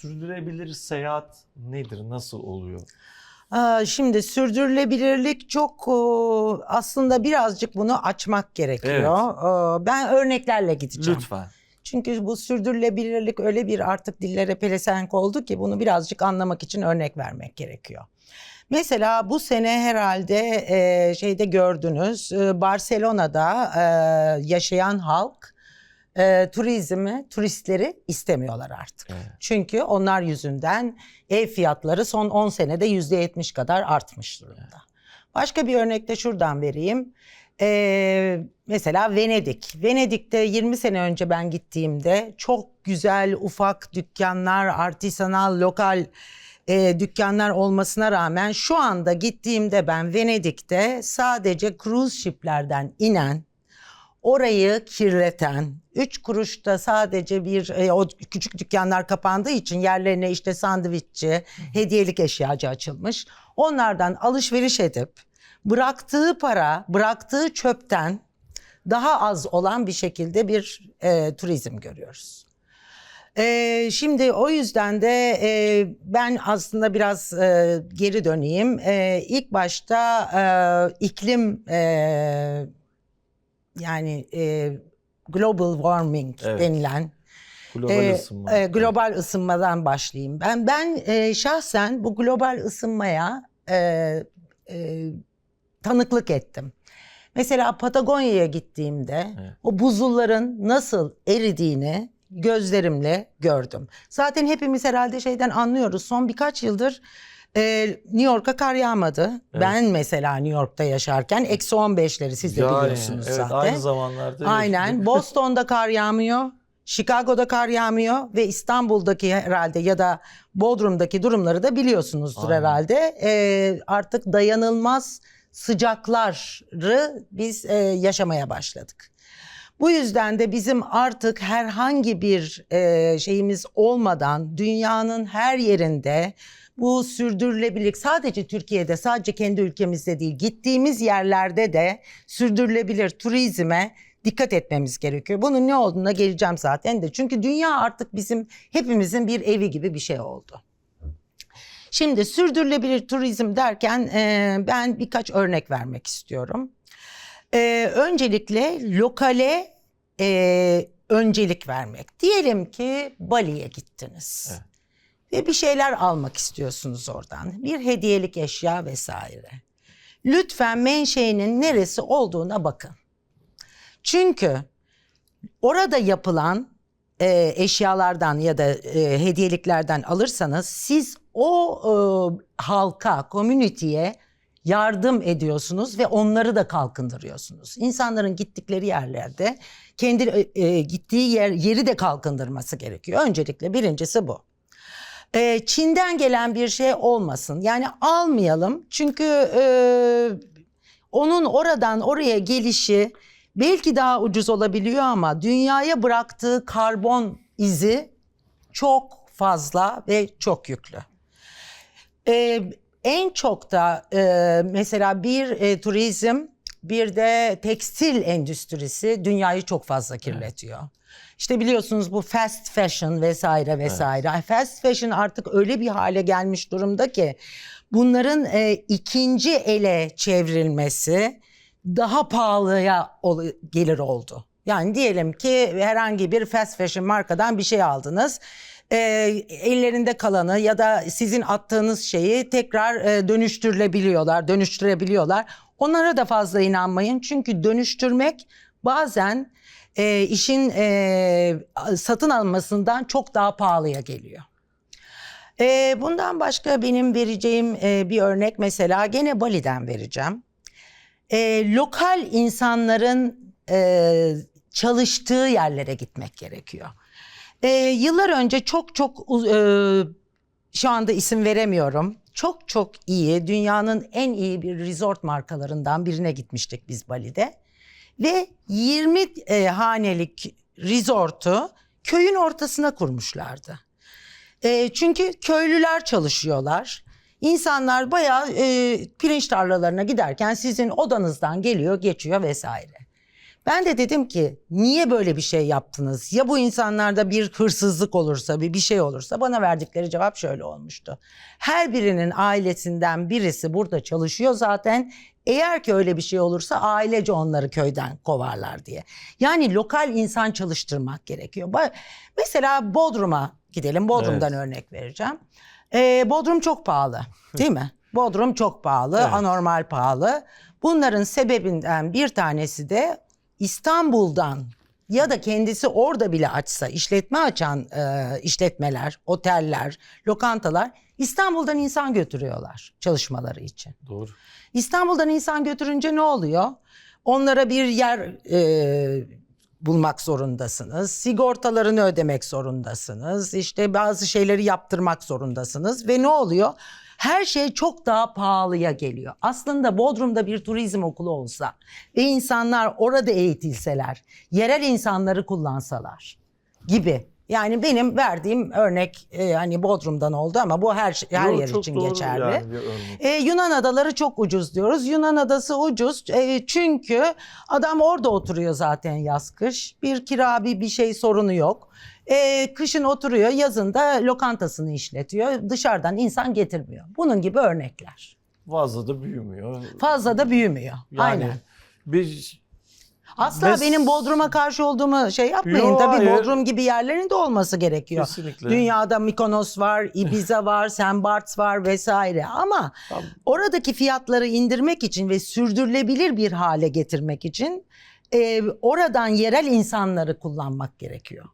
sürdürülebilir seyahat nedir? Nasıl oluyor? Şimdi sürdürülebilirlik çok aslında birazcık bunu açmak gerekiyor. Aa, Ben örneklerle gideceğim. Lütfen. Çünkü bu sürdürülebilirlik öyle bir artık dillere pelesenk oldu ki bunu birazcık anlamak için örnek vermek gerekiyor. Mesela bu sene herhalde e, şeyde gördünüz e, Barcelona'da e, yaşayan halk e, turizmi, turistleri istemiyorlar artık. Evet. Çünkü onlar yüzünden ev fiyatları son 10 senede %70 kadar artmış durumda. Başka bir örnek de şuradan vereyim. Ee, mesela Venedik. Venedik'te 20 sene önce ben gittiğimde çok güzel ufak dükkanlar, artisanal, lokal e, dükkanlar olmasına rağmen şu anda gittiğimde ben Venedik'te sadece cruise ship'lerden inen orayı kirleten, üç kuruşta sadece bir e, o küçük dükkanlar kapandığı için yerlerine işte sandviççi, hediyelik eşyacı açılmış. Onlardan alışveriş edip bıraktığı para, bıraktığı çöpten daha az olan bir şekilde bir e, turizm görüyoruz. E, şimdi o yüzden de e, ben aslında biraz e, geri döneyim. E, ilk başta e, iklim e, yani e, global warming Evet. denilen Global e, ısınma. e, global ısınmadan başlayayım. Ben ben e, şahsen bu global ısınmaya e, e, tanıklık ettim. Mesela Patagonya'ya gittiğimde Evet. o buzulların nasıl eridiğini gözlerimle gördüm. Zaten hepimiz herhalde şeyden anlıyoruz. Son birkaç yıldır e, New York'a kar yağmadı. Ben mesela New York'ta yaşarken eksi 15'leri siz de Yani, biliyorsunuz evet, zaten. Aynı zamanlarda. Aynen. Boston'da kar yağmıyor. Chicago'da kar yağmıyor ve İstanbul'daki herhalde ya da Bodrum'daki durumları da biliyorsunuzdur Aynen. herhalde. Ee, artık dayanılmaz sıcakları biz e, yaşamaya başladık. Bu yüzden de bizim artık herhangi bir e, şeyimiz olmadan dünyanın her yerinde bu sürdürülebilirlik sadece Türkiye'de sadece kendi ülkemizde değil gittiğimiz yerlerde de sürdürülebilir turizme dikkat etmemiz gerekiyor. Bunun ne olduğuna geleceğim zaten de. Çünkü dünya artık bizim hepimizin bir evi gibi bir şey oldu. Şimdi sürdürülebilir turizm derken e, ben birkaç örnek vermek istiyorum. E, öncelikle lokale e, öncelik vermek. Diyelim ki Bali'ye gittiniz. Evet. Ve bir şeyler almak istiyorsunuz oradan. Bir hediyelik eşya vesaire. Lütfen menşeinin neresi olduğuna bakın. Çünkü orada yapılan e, eşyalardan ya da e, hediyeliklerden alırsanız siz o e, halka, community'ye yardım ediyorsunuz ve onları da kalkındırıyorsunuz. İnsanların gittikleri yerlerde kendi e, e, gittiği yer yeri de kalkındırması gerekiyor. Öncelikle birincisi bu. E, Çin'den gelen bir şey olmasın. Yani almayalım çünkü e, onun oradan oraya gelişi belki daha ucuz olabiliyor ama dünyaya bıraktığı karbon izi çok fazla ve çok yüklü. Ee, en çok da e, mesela bir e, turizm bir de tekstil endüstrisi dünyayı çok fazla kirletiyor. İşte biliyorsunuz bu fast fashion vesaire vesaire. Fast fashion artık öyle bir hale gelmiş durumda ki bunların e, ikinci ele çevrilmesi daha pahalıya gelir oldu. Yani diyelim ki herhangi bir fast fashion markadan bir şey aldınız. E, ellerinde kalanı ya da sizin attığınız şeyi tekrar e, dönüştürülebiliyorlar, dönüştürebiliyorlar. Onlara da fazla inanmayın çünkü dönüştürmek bazen e, işin e, satın almasından çok daha pahalıya geliyor. E, bundan başka benim vereceğim e, bir örnek mesela gene Bali'den vereceğim. E, lokal insanların e, çalıştığı yerlere gitmek gerekiyor. E, yıllar önce çok çok e, şu anda isim veremiyorum. Çok çok iyi, dünyanın en iyi bir resort markalarından birine gitmiştik biz Bali'de. Ve 20 e, hanelik resortu köyün ortasına kurmuşlardı. E, çünkü köylüler çalışıyorlar. İnsanlar bayağı e, pirinç tarlalarına giderken sizin odanızdan geliyor, geçiyor vesaire. Ben de dedim ki niye böyle bir şey yaptınız? Ya bu insanlarda bir hırsızlık olursa, bir bir şey olursa bana verdikleri cevap şöyle olmuştu. Her birinin ailesinden birisi burada çalışıyor zaten. Eğer ki öyle bir şey olursa ailece onları köyden kovarlar diye. Yani lokal insan çalıştırmak gerekiyor. Mesela Bodrum'a gidelim. Bodrum'dan örnek vereceğim. Ee, Bodrum çok pahalı değil mi? Bodrum çok pahalı, Evet. anormal pahalı. Bunların sebebinden bir tanesi de İstanbul'dan ya da kendisi orada bile açsa işletme açan e, işletmeler, oteller, lokantalar İstanbul'dan insan götürüyorlar çalışmaları için. Doğru. İstanbul'dan insan götürünce ne oluyor? Onlara bir yer e, bulmak zorundasınız. Sigortalarını ödemek zorundasınız. İşte bazı şeyleri yaptırmak zorundasınız. Ve ne oluyor? Her şey çok daha pahalıya geliyor. Aslında Bodrum'da bir turizm okulu olsa ve insanlar orada eğitilseler, yerel insanları kullansalar gibi. Yani benim verdiğim örnek e, hani Bodrum'dan oldu ama bu her her Yo, yer çok için doğru geçerli. yani. E, Yunan adaları çok ucuz diyoruz. Yunan adası ucuz e, çünkü adam orada oturuyor zaten yaz kış. Bir kira bir, bir şey sorunu yok. E, kışın oturuyor yazın da lokantasını işletiyor. Dışarıdan insan getirmiyor. Bunun gibi örnekler. Fazla da büyümüyor. Fazla da büyümüyor. Yani Aynen. bir Asla Mes- benim Bodrum'a karşı olduğumu şey yapmayın. Yo, Tabii hayır. Bodrum gibi yerlerin de olması gerekiyor. kesinlikle. Dünyada Mikonos var, Ibiza var, St. Barts var vesaire ama Tam- oradaki fiyatları indirmek için ve sürdürülebilir bir hale getirmek için e, oradan yerel insanları kullanmak gerekiyor.